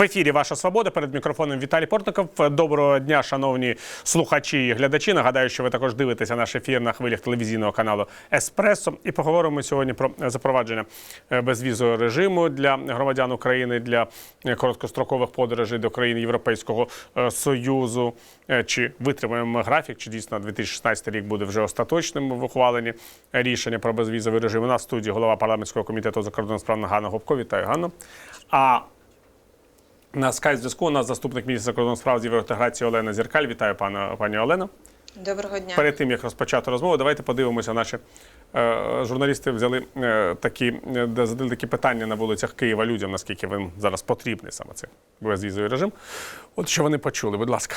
В ефірі Ваша Свобода перед мікрофоном Віталій Портников. Доброго дня, шановні слухачі і глядачі. Нагадаю, що ви також дивитеся наш ефір на хвилях телевізійного каналу Еспресо. І поговоримо сьогодні про запровадження е, безвізового режиму для громадян України для е, короткострокових подорожей до країн Європейського е, Союзу. Чи витримаємо графік, чи дійсно 2016 рік буде вже остаточним в ухваленні рішення про безвізовий режим. У нас в студії голова парламентського комітету закордонних справ Ганна Гопко. Вітаю, Ганна. А на скайп зв'язку у нас заступник міністра закордонних справ з євроінтеграції Олена Зіркаль. Вітаю, пана пані Олено. Доброго дня. Перед тим як розпочати розмову, давайте подивимося. Наші е, журналісти взяли е, такі е, задали такі питання на вулицях Києва людям, наскільки він зараз потрібний саме цей безвізовий режим. От що вони почули, будь ласка.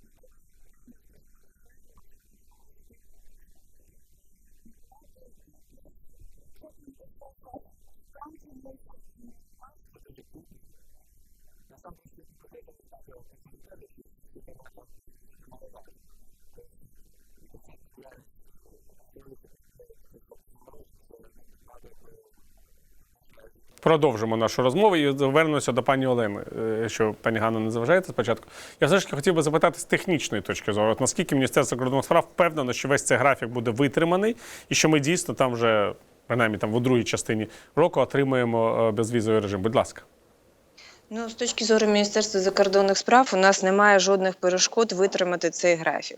Продовжимо нашу розмову і повернемося до пані Олени, е, що пані Ганна не заважаєте спочатку. Я все ж таки хотів би запитати з технічної точки зору, наскільки Міністерство закордонних справ впевнено, що весь цей графік буде витриманий, і що ми дійсно там вже, принаймні там в другій частині року, отримаємо е, безвізовий режим. Будь ласка. Ну, з точки зору Міністерства закордонних справ, у нас немає жодних перешкод витримати цей графік.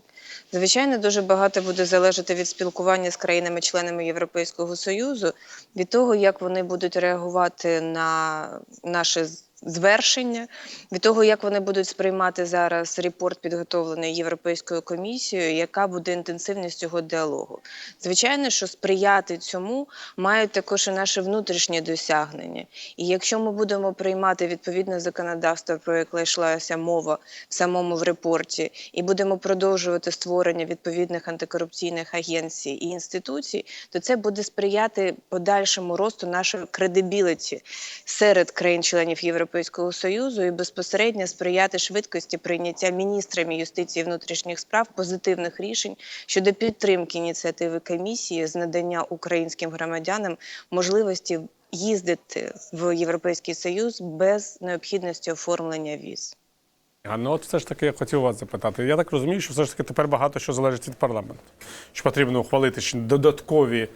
Звичайно, дуже багато буде залежати від спілкування з країнами-членами Європейського Союзу, від того, як вони будуть реагувати на наше звершення, від того, як вони будуть сприймати зараз репорт, підготовлений Європейською комісією, яка буде інтенсивність цього діалогу. Звичайно, що сприяти цьому мають також і наше внутрішнє досягнення. І якщо ми будемо приймати відповідне законодавство, про яке йшлася мова в самому в репорті, і будемо продовжувати створення відповідних антикорупційних агенцій і інституцій, то це буде сприяти подальшому росту нашої кредибіліті серед країн-членів Європейського Союзу і безпосередньо сприяти швидкості прийняття міністрами юстиції внутрішніх справ позитивних рішень щодо підтримки ініціативи комісії з надання українським громадянам можливості їздити в Європейський Союз без необхідності оформлення віз. Ганна, от все ж таки я хотів вас запитати. Я так розумію, що все ж таки тепер багато що залежить від парламенту. Що потрібно ухвалити додаткові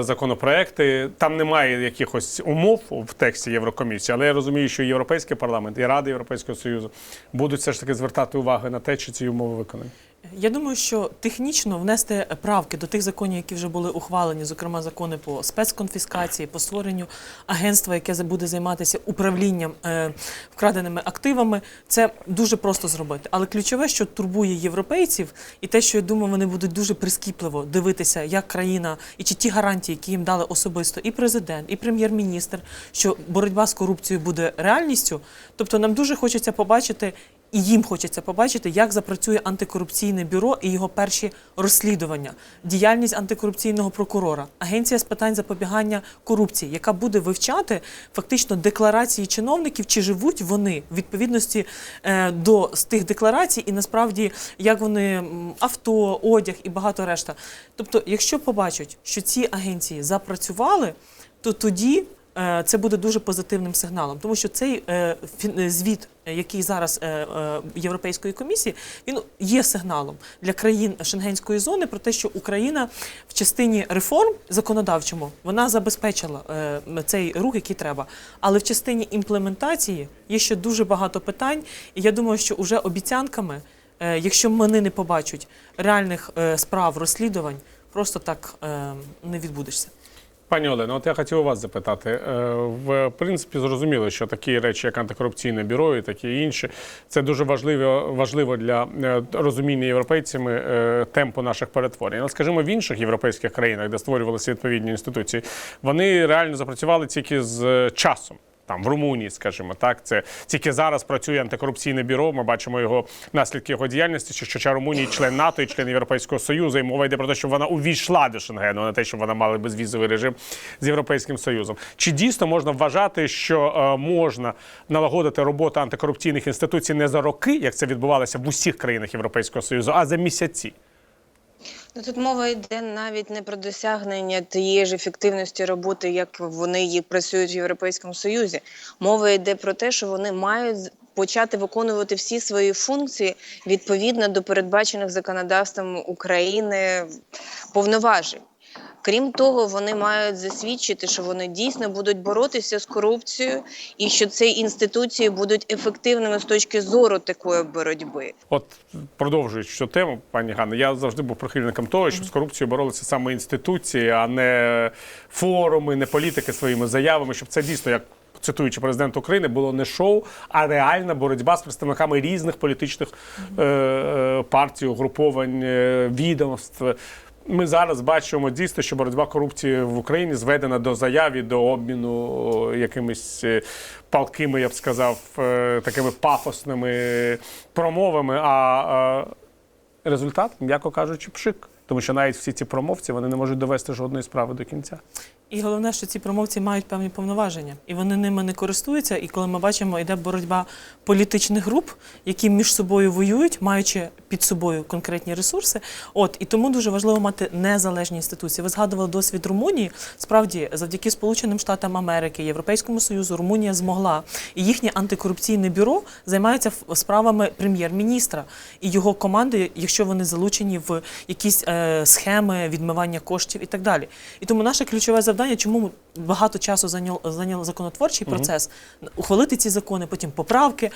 законопроекти. Там немає якихось умов в тексті Єврокомісії, але я розумію, що Європейський парламент і Рада Європейського Союзу будуть все ж таки звертати увагу на те, чи ці умови виконані. Я думаю, що технічно внести правки до тих законів, які вже були ухвалені, зокрема закони по спецконфіскації, по створенню агентства, яке буде займатися управлінням е, вкраденими активами, це дуже просто зробити. Але ключове, що турбує європейців, і те, що я думаю, вони будуть дуже прискіпливо дивитися, як країна і чи ті гарантії, які їм дали особисто і президент, і прем'єр-міністр, що боротьба з корупцією буде реальністю. Тобто, нам дуже хочеться побачити. І їм хочеться побачити, як запрацює антикорупційне бюро і його перші розслідування, діяльність антикорупційного прокурора, агенція з питань запобігання корупції, яка буде вивчати фактично декларації чиновників, чи живуть вони в відповідності е, до з тих декларацій, і насправді як вони авто, одяг і багато решта. Тобто, якщо побачать, що ці агенції запрацювали, то тоді. е, Це буде дуже позитивним сигналом, тому що цей е, звіт, який зараз е, е, Європейської комісії, він є сигналом для країн Шенгенської зони про те, що Україна в частині реформ законодавчому вона забезпечила е, цей рух, який треба. Але в частині імплементації є ще дуже багато питань, і я думаю, що уже обіцянками, е, якщо вони не побачать реальних е, справ розслідувань, просто так е, не відбудешся. Пані Олено, от я хотів у вас запитати. Е, В принципі, зрозуміло, що такі речі, як антикорупційне бюро і такі інші, це дуже важливо, важливо для е, розуміння європейцями е, темпу наших перетворень. Але, скажімо, в інших європейських країнах, де створювалися відповідні інституції, вони реально запрацювали тільки з часом. Там в Румунії, скажімо, так, це тільки зараз працює антикорупційне бюро. Ми бачимо його наслідки його діяльності. Що хоча Румунія член НАТО і член Європейського Союзу, і мова йде про те, щоб вона увійшла до Шенгену, а не те, щоб вона мала безвізовий режим з Європейським Союзом. Чи дійсно можна вважати, що е, можна налагодити роботу антикорупційних інституцій не за роки, як це відбувалося в усіх країнах Європейського Союзу, а за місяці? Ну, тут мова йде навіть не про досягнення тієї ж ефективності роботи, як вони її працюють в Європейському Союзі. Мова йде про те, що вони мають почати виконувати всі свої функції відповідно до передбачених законодавством України повноважень. Крім того, вони мають засвідчити, що вони дійсно будуть боротися з корупцією і що ці інституції будуть ефективними з точки зору такої боротьби. От продовжуючи цю тему, пані Ганна, я завжди був прихильником того, щоб з корупцією боролися саме інституції, а не форуми, не політики своїми заявами, щоб це дійсно як. Цитуючи президента України, було не шоу, а реальна боротьба з представниками різних політичних е, е, партій, угруповань, е, відомств. Ми зараз бачимо дійсно, що боротьба корупції в Україні зведена до заяв і до обміну якимись е, палкими, я б сказав, е, такими пафосними промовами. А е, результат, м'яко кажучи, пшик. Тому що навіть всі ці промовці вони не можуть довести жодної справи до кінця. І головне, що ці промовці мають певні повноваження, і вони ними не користуються. І коли ми бачимо, йде боротьба політичних груп, які між собою воюють, маючи під собою конкретні ресурси. От і тому дуже важливо мати незалежні інституції. Ви згадували досвід Румунії. Справді, завдяки Сполученим Штатам Америки, Європейському Союзу, Румунія змогла, і їхнє антикорупційне бюро займається справами прем'єр-міністра і його команди, якщо вони залучені в якісь е, схеми відмивання коштів і так далі. І тому наше ключове завдання, чому багато часу зайняв зайняв законотворчий процес, ухвалити ці закони, потім поправки.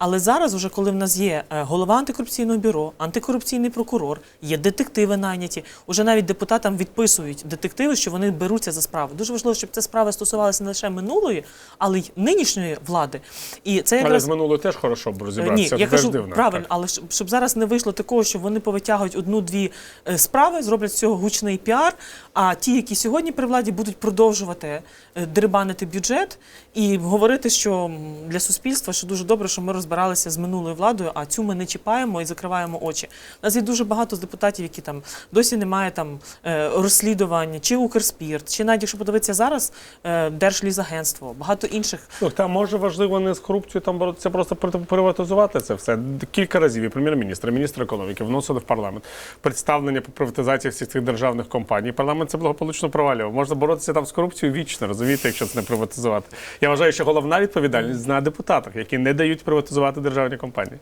Але зараз, уже коли в нас є е, голова антикорупційного бюро, антикорупційний прокурор, є детективи найняті, уже навіть депутатам відписують детективи, що вони беруться за справу. Дуже важливо, щоб ця справа стосувалася не лише минулої, але й нинішньої влади. І це Але з минулою теж хорошо б Ні, розібратися. я Це теж кажу дивно. правильно, Так. але щоб, зараз не вийшло такого, що вони повитягують одну-дві е, справи, зроблять з цього гучний піар. А ті, які сьогодні при владі, будуть продовжувати е, дерибанити бюджет і говорити, що для суспільства що дуже добре, що ми розбиралися з минулою владою, а цю ми не чіпаємо і закриваємо очі. У нас є дуже багато з депутатів, які там досі немає там е, розслідувань, чи Укрспірт, чи навіть якщо подивитися зараз е, Держлізагентство, багато інших Ну, там може важливо не з корупцією там боротися, просто приватизувати це все. Кілька разів і прем'єр-міністр, міністр економіки вносили в парламент представлення по приватизації всіх цих державних компаній. Парламент це благополучно провалював. Можна боротися там з корупцією вічно, розумієте, якщо це не приватизувати. Я вважаю, що головна відповідальність на депутатах, які не дають приватизувати державні компанії.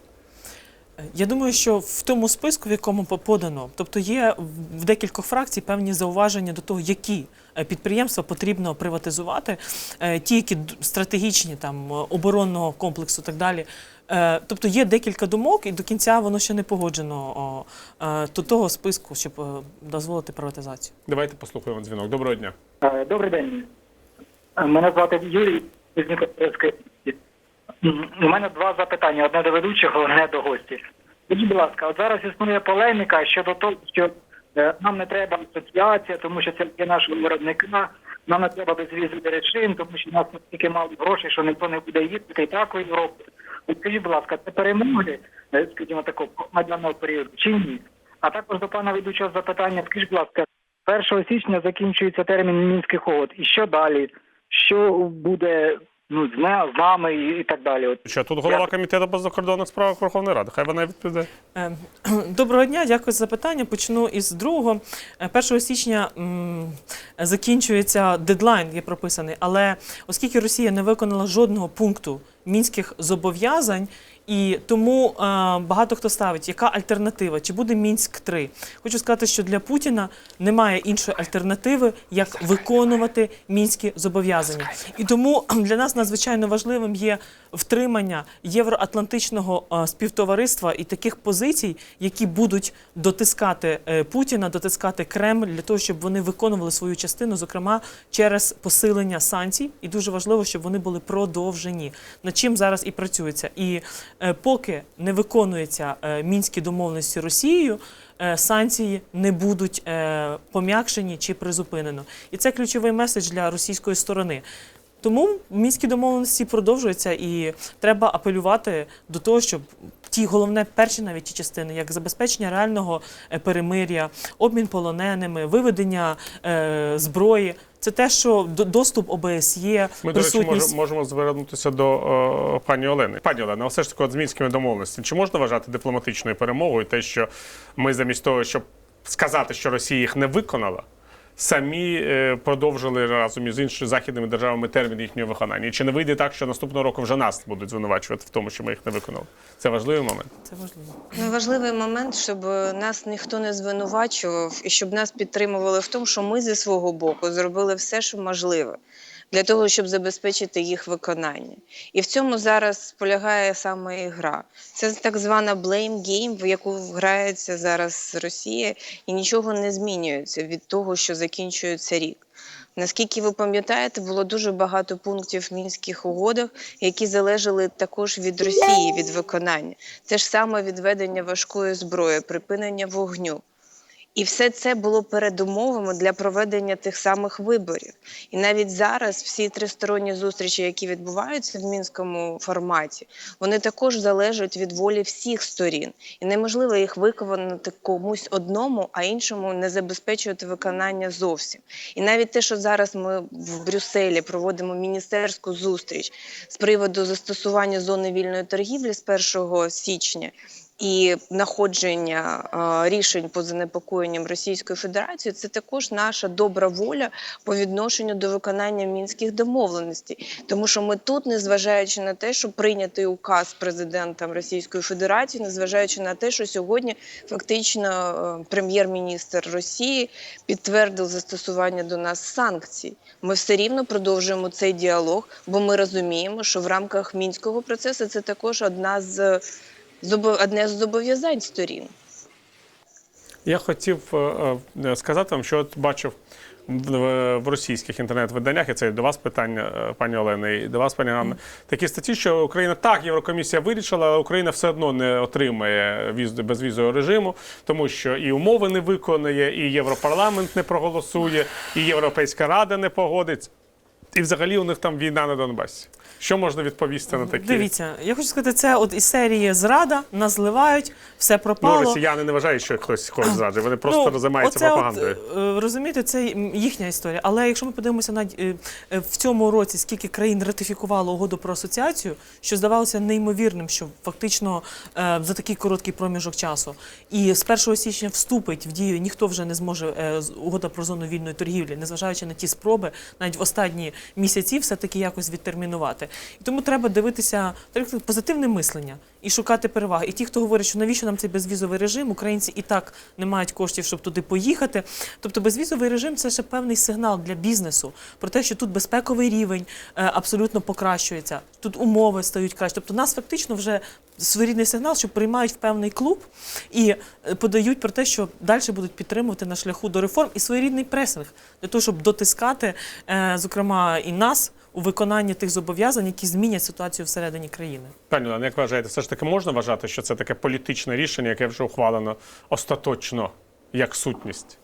Я думаю, що в тому списку, в якому подано, тобто є в- в декількох фракцій певні зауваження до того, які е, підприємства потрібно приватизувати, е, ті, які стратегічні там е, оборонного комплексу, і так далі. Тобто є декілька думок, і до кінця воно ще не погоджено до того списку, щоб дозволити приватизацію. Давайте послухаємо дзвінок. Доброго дня. Добрий день. Мене звати Юрій з Дніпропетровської. області. У мене два запитання: одне до ведучого, одне до гості. Скажіть, будь ласка, от зараз існує полеміка щодо того, що е, нам не треба асоціація, тому що це є нашого виробника. Нам не треба безвізовий режим, тому що нас настільки мало грошей, що ніхто не буде їздити і так у Європу. Скажіть, будь ласка, це перемоги, е, скажімо такого даного періоду чи ні? А також до пана ведучого запитання, скажіть, будь ласка, 1 січня закінчується термін мінських угод. І що далі? Що буде ну, з нами і, і так далі? От Що тут голова комітету по закордонних справах Верховної Ради? Хай вона відповідає. Е, Доброго дня, дякую за запитання. Почну із другого. Е, 1 січня м, закінчується дедлайн, є прописаний, але оскільки Росія не виконала жодного пункту мінських зобов'язань. І тому е, багато хто ставить, яка альтернатива? Чи буде Мінськ 3 Хочу сказати, що для Путіна немає іншої альтернативи, як виконувати мінські зобов'язання. І тому для нас надзвичайно важливим є втримання євроатлантичного е, співтовариства і таких позицій, які будуть дотискати е, Путіна, дотискати Кремль для того, щоб вони виконували свою частину, зокрема через посилення санкцій. І дуже важливо, щоб вони були продовжені. Над чим зараз і працюється. І поки не виконуються е, мінські домовленості Росією. е, Санкції не будуть е, пом'якшені чи призупинено, і це ключовий меседж для російської сторони. Тому мінські домовленості продовжуються, і треба апелювати до того, щоб ті головне перші навіть ті частини, як забезпечення реального е, перемир'я, обмін полоненими, виведення е, зброї. Це те, що до- доступ ОБСЄ, Ми, до речі, присутність можемо, можемо звернутися до е, пані Олени. Пані Олена, все ж таки от з мінськими домовленостями, чи можна вважати дипломатичною перемогою те, що ми замість того, щоб сказати, що Росія їх не виконала, самі е, продовжили разом із іншими західними державами термін їхнього виконання? Чи не вийде так, що наступного року вже нас будуть звинувачувати в тому, що ми їх не виконали? Це важливий момент. це важливо. Ну, важливий момент, щоб е, нас ніхто не звинувачував і щоб нас підтримували в тому, що ми зі свого боку зробили все, що можливе. Для того щоб забезпечити їх виконання, і в цьому зараз полягає саме і гра. Це так звана blame game, в яку грається зараз Росія, і нічого не змінюється від того, що закінчується рік. Наскільки ви пам'ятаєте, було дуже багато пунктів в мінських угодах, які залежали також від Росії від виконання. Це ж саме відведення важкої зброї, припинення вогню. І все це було передумовами для проведення тих самих виборів. І навіть зараз всі тристоронні зустрічі, які відбуваються в мінському форматі, вони також залежать від волі всіх сторін. І неможливо їх виконати комусь одному, а іншому не забезпечувати виконання зовсім. І навіть те, що зараз ми в Брюсселі проводимо міністерську зустріч з приводу застосування зони вільної торгівлі з 1 січня. І находження е, рішень по занепокоєнням Російської Федерації це також наша добра воля по відношенню до виконання мінських домовленостей, тому що ми тут, незважаючи на те, що прийнятий указ президентом Російської Федерації, незважаючи на те, що сьогодні фактично е, прем'єр-міністр Росії підтвердив застосування до нас санкцій. Ми все рівно продовжуємо цей діалог, бо ми розуміємо, що в рамках мінського процесу це також одна з одне з зобов'язань сторін. Я хотів е, е, сказати вам, що от бачив в, російських інтернет-виданнях, і це до вас питання, е, пані Олена, і до вас, пані Ганна, такі статті, що Україна так, Єврокомісія вирішила, але Україна все одно не отримає віз безвізового режиму, тому що і умови не виконує, і Європарламент не проголосує, і Європейська Рада не погодиться. І взагалі у них там війна на Донбасі. Що можна відповісти на такі? Дивіться, я хочу сказати, це от із серії зрада, нас зливають, все Ну, пропало. росіяни не вважають, що хтось когось зраджує. Вони просто Ну, займаються оце пропагандою. От, е, розумієте, це їхня історія. Але якщо ми подивимося на е, е, в цьому році, скільки країн ратифікувало угоду про асоціацію, що здавалося неймовірним, що фактично за такий короткий проміжок часу, і з 1 січня вступить в дію, ніхто вже не зможе угода про зону вільної торгівлі, незважаючи на ті спроби, навіть в останні місяці все таки якось відтермінувати. І тому треба дивитися позитивне мислення і шукати переваги. І ті, хто говорить, що навіщо нам цей безвізовий режим, українці і так не мають коштів, щоб туди поїхати. Тобто безвізовий режим це ще певний сигнал для бізнесу про те, що тут безпековий рівень е, абсолютно покращується, тут умови стають краще. Тобто нас фактично вже своєрідний сигнал, що приймають в певний клуб і е, подають про те, що далі будуть підтримувати на шляху до реформ і своєрідний пресинг для того, щоб дотискати, е, зокрема, і нас у виконанні тих зобов'язань, які змінять ситуацію всередині країни. Пані Олена, як вважаєте, все ж таки можна вважати, що це таке політичне рішення, яке вже ухвалено остаточно як сутність?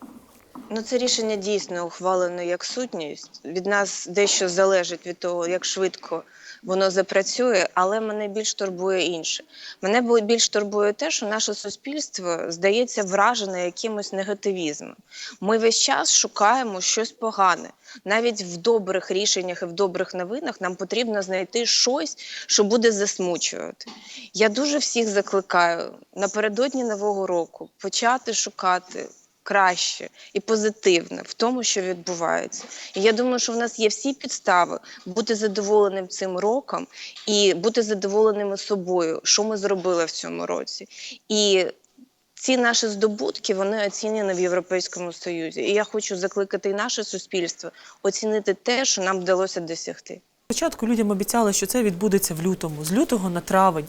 Ну, це рішення дійсно ухвалено як сутність. Від нас дещо залежить від того, як швидко воно запрацює, але мене більш турбує інше. Мене більш турбує те, що наше суспільство здається вражене якимось негативізмом. Ми весь час шукаємо щось погане. Навіть в добрих рішеннях і в добрих новинах нам потрібно знайти щось, що буде засмучувати. Я дуже всіх закликаю напередодні нового року почати шукати краще і позитивне в тому, що відбувається. І я думаю, що в нас є всі підстави бути задоволеним цим роком і бути задоволеними собою, що ми зробили в цьому році. І ці наші здобутки вони оцінені в Європейському Союзі. І я хочу закликати і наше суспільство оцінити те, що нам вдалося досягти. Спочатку людям обіцяли, що це відбудеться в лютому, з лютого на травень.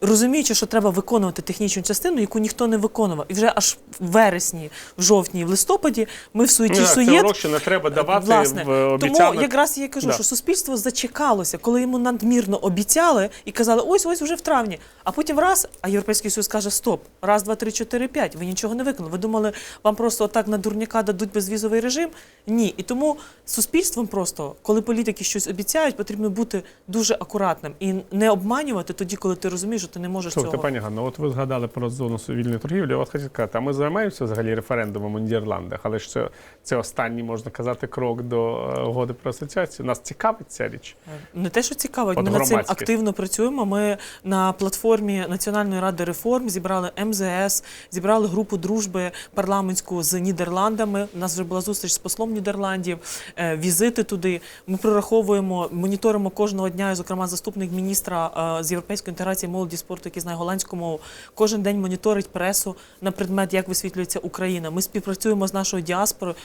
Розуміючи, що треба виконувати технічну частину, яку ніхто не виконував, і вже аж в вересні, в жовтні, в листопаді ми в суеті Ну, так, це урок, що не треба давати Власне, в обіцянок. Тому якраз я кажу, Да. що суспільство зачекалося, коли йому надмірно обіцяли і казали, ось ось вже в травні. А потім раз, а Європейський Союз каже: Стоп, раз, два, три, чотири, п'ять. Ви нічого не виконали. Ви думали, вам просто отак на дурняка дадуть безвізовий режим? Ні. І тому суспільством просто, коли політики щось обіцяють, потрібно бути дуже акуратним і не обманювати тоді, коли ти розумієш, ти не можеш Слухайте, цього. пані Ганно, от ви згадали про зону вільної торгівлі. Я вас хочу сказати, а ми займаємося взагалі референдумом у Нідерландах, але ж це, це останній, можна казати, крок до е, угоди про асоціацію. Нас цікавить ця річ. Не те, що цікавить, От ми над цим активно працюємо. Ми на платформі Національної ради реформ зібрали МЗС, зібрали групу дружби парламентську з Нідерландами. У нас вже була зустріч з послом Нідерландів, е, візити туди. Ми прораховуємо, моніторимо кожного дня, і, зокрема, заступник міністра е, з європейської інтеграції молоді спорту, який знає голландську мову. Кожен день моніторить пресу на предмет, як висвітлюється Україна. Ми співпрацюємо з нашою діаспорою.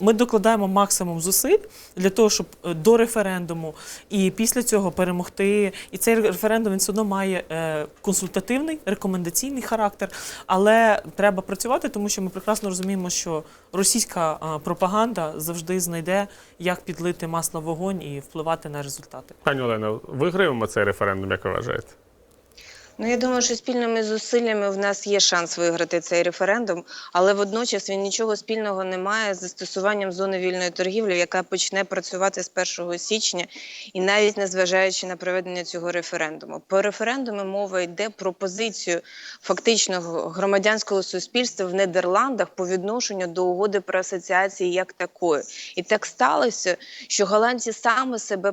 Ми, докладаємо максимум зусиль для того, щоб е, до референдуму і після цього перемогти. І цей референдум він все одно має е, консультативний, рекомендаційний характер, але треба працювати, тому що ми прекрасно розуміємо, що російська е, пропаганда завжди знайде, як підлити масло в вогонь і впливати на результати. Пані Олено, виграємо цей референдум, як ви вважаєте? Ну, я думаю, що спільними зусиллями в нас є шанс виграти цей референдум, але водночас він нічого спільного не має з застосуванням зони вільної торгівлі, яка почне працювати з 1 січня, і навіть незважаючи на проведення цього референдуму. По референдуму мова йде про позицію фактичного громадянського суспільства в Нідерландах по відношенню до угоди про асоціації як такої. І так сталося, що голландці саме себе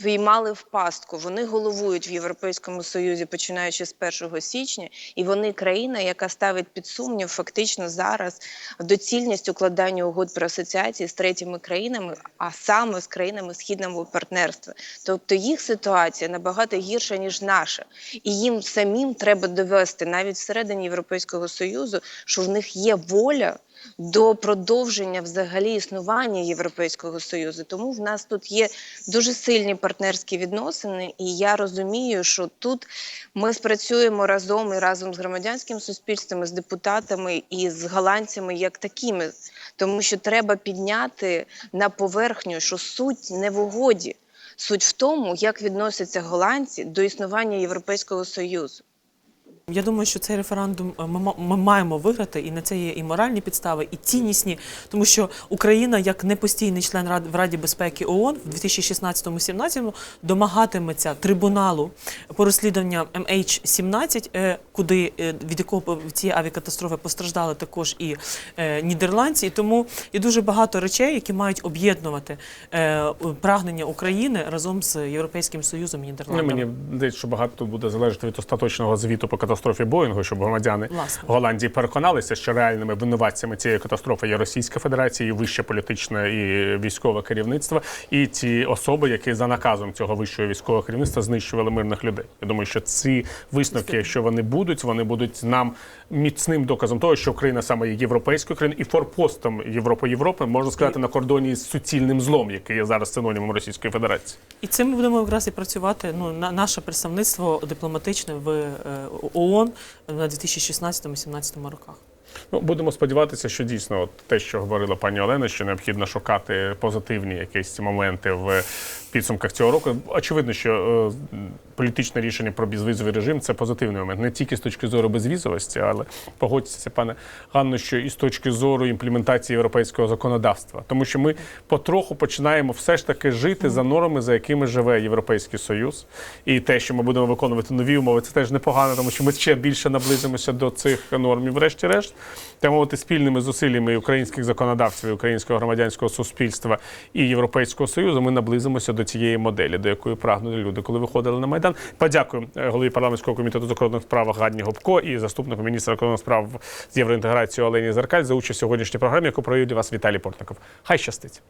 Віймали в пастку. Вони головують в Європейському Союзі, починаючи з 1 січня, і вони країна, яка ставить під сумнів фактично зараз доцільність укладання угод про асоціації з третіми країнами, а саме з країнами східного партнерства. Тобто їх ситуація набагато гірша ніж наша, і їм самим треба довести навіть всередині Європейського союзу, що в них є воля до продовження взагалі існування Європейського союзу. Тому в нас тут є дуже сильні партнерські відносини, і я розумію, що тут ми спрацюємо разом і разом з громадянським суспільством, і з депутатами і з голландцями як такими, тому що треба підняти на поверхню, що суть не в угоді. Суть в тому, як відносяться голландці до існування Європейського союзу. Я думаю, що цей референдум е, ми, маємо виграти, і на це є і моральні підстави, і ціннісні, тому що Україна, як непостійний член Рад в Раді безпеки ООН в 2016-17 домагатиметься трибуналу по розслідуванням MH17, е, куди е, від якого в цієї авіакатастрофи постраждали також і е, нідерландці. І тому є дуже багато речей, які мають об'єднувати е, прагнення України разом з Європейським Союзом і Ну, Нідерландами. мені здається, що багато буде залежати від остаточного звіту по катастрофі Боїнгу, щоб громадяни Власне. Голландії переконалися, що реальними винуватцями цієї катастрофи є Російська Федерація, і вище політичне і військове керівництво, і ті особи, які за наказом цього вищого військового керівництва знищували мирних людей. Я думаю, що ці висновки, якщо вони будуть, вони будуть нам міцним доказом того, що Україна саме є європейською країною і форпостом Європи Європи, можна сказати, на кордоні з суцільним злом, який є зараз синонімом Російської Федерації. І цим ми будемо якраз і працювати. Ну на наше представництво дипломатичне в е, ООН на 2016-2017 роках. Ну, будемо сподіватися, що дійсно от те, що говорила пані Олена, що необхідно шукати позитивні якісь моменти в підсумках цього року. Очевидно, що е, політичне рішення про безвізовий режим це позитивний момент, не тільки з точки зору безвізовості, але погодьтеся, пане Ганно, що і з точки зору імплементації європейського законодавства, тому що ми потроху починаємо все ж таки жити за нормами, за якими живе Європейський Союз, і те, що ми будемо виконувати нові умови, це теж непогано, тому що ми ще більше наблизимося до цих норм. І врешті-решт, та мовити спільними зусиллями українських законодавців, і українського громадянського суспільства і Європейського союзу, ми наблизимося до до цієї моделі, до якої прагнули люди, коли виходили на майдан. Подякую е, голові парламентського комітету закордонних справ Ганні Гопко і заступнику міністра закордонних справ з євроінтеграції Олені Зеркаль за участь в сьогоднішній програмі, яку провів для вас Віталій Портников. Хай щастить.